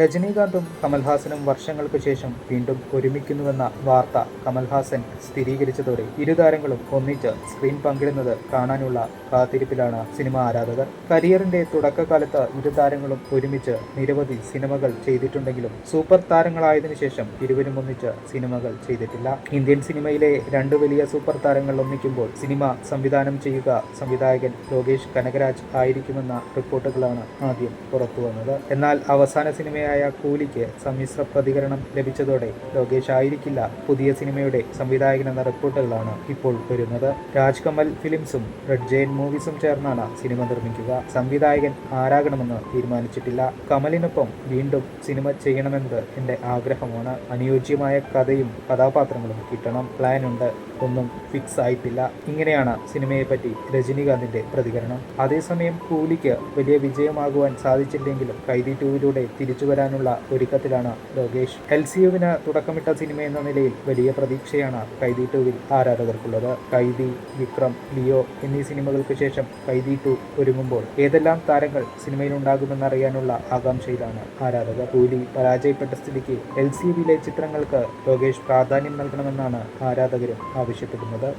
രജനീകാന്തും കമൽഹാസനും വർഷങ്ങൾക്ക് ശേഷം വീണ്ടും ഒരുമിക്കുന്നുവെന്ന വാർത്ത കമൽഹാസൻ സ്ഥിരീകരിച്ചതോടെ ഇരു താരങ്ങളും ഒന്നിച്ച് സ്ക്രീൻ പങ്കിടുന്നത് കാണാനുള്ള കാത്തിരിപ്പിലാണ് സിനിമ ആരാധകർ. കരിയറിന്റെ തുടക്കകാലത്ത് ഇരു താരങ്ങളും ഒരുമിച്ച് നിരവധി സിനിമകൾ ചെയ്തിട്ടുണ്ടെങ്കിലും സൂപ്പർ താരങ്ങളായതിനു ശേഷം ഇരുവരും ഒന്നിച്ച് സിനിമകൾ ചെയ്തിട്ടില്ല. ഇന്ത്യൻ സിനിമയിലെ രണ്ട് വലിയ സൂപ്പർ താരങ്ങൾ ഒന്നിക്കുമ്പോൾ സിനിമ സംവിധാനം ചെയ്യുക സംവിധായകൻ ലോകേഷ് കനകരാജ് ആയിരിക്കുമെന്ന റിപ്പോർട്ടുകളാണ് ആദ്യം പുറത്തുവന്നത്. എന്നാൽ അവസാന സിനിമയായ കൂലിക്ക് സമ്മിശ്ര പ്രതികരണം ലഭിച്ചതോടെ ലോകേഷ് ആയിരിക്കില്ല. പുതിയ സിനിമയുടെ സംവിധായകനെന്ന റിപ്പോർട്ടുകളാണ് ഇപ്പോൾ വരുന്നത്. രാജ്കമൽ ഫിലിംസും റെഡ് ജെയിൻ മൂവീസും ചേർന്നാണ് സിനിമ നിർമ്മിക്കുക. സംവിധായകൻ ആരാകണമെന്ന് തീരുമാനിച്ചിട്ടില്ല. കമലിനൊപ്പം വീണ്ടും സിനിമ ചെയ്യണമെന്നത് എന്റെ ആഗ്രഹമാണ്. അനുയോജ്യമായ കഥയും കഥാപാത്രങ്ങളും കിട്ടണം. പ്ലാൻ ഉണ്ട് ഒന്നും ഫിക്സ് ആയിട്ടില്ല. ഇങ്ങനെയാണ് സിനിമയെപ്പറ്റി രജനീകാന്തിന്റെ പ്രതികരണം. അതേസമയം കൂലിക്ക് വലിയ വിജയമാകുവാൻ സാധിച്ചില്ലെങ്കിലും കൈതി ടൂവിലൂടെ തിരിച്ചു വരാനുള്ള ഒരുക്കത്തിലാണ് ലോകേഷ്. എൽ സി യുവിന് തുടക്കമിട്ട സിനിമ എന്ന നിലയിൽ വലിയ പ്രതീക്ഷയാണ് കൈദി ടുവിൽ ആരാധകർക്കുള്ളത്. കൈദി വിക്രം ലിയോ എന്നീ സിനിമകൾക്ക് ശേഷം കൈദി ടു ഒരുങ്ങുമ്പോൾ ഏതെല്ലാം താരങ്ങൾ സിനിമയിൽ സിനിമയിലുണ്ടാകുമെന്നറിയാനുള്ള ആകാംക്ഷയിലാണ് ആരാധകർ. കൂലി പരാജയപ്പെട്ട സ്ഥിതിക്ക് എൽ സി യുവിലെ ചിത്രങ്ങൾക്ക് ലോകേഷ് പ്രാധാന്യം നൽകണമെന്നാണ് ആരാധകരും ആവശ്യപ്പെടുന്നത്.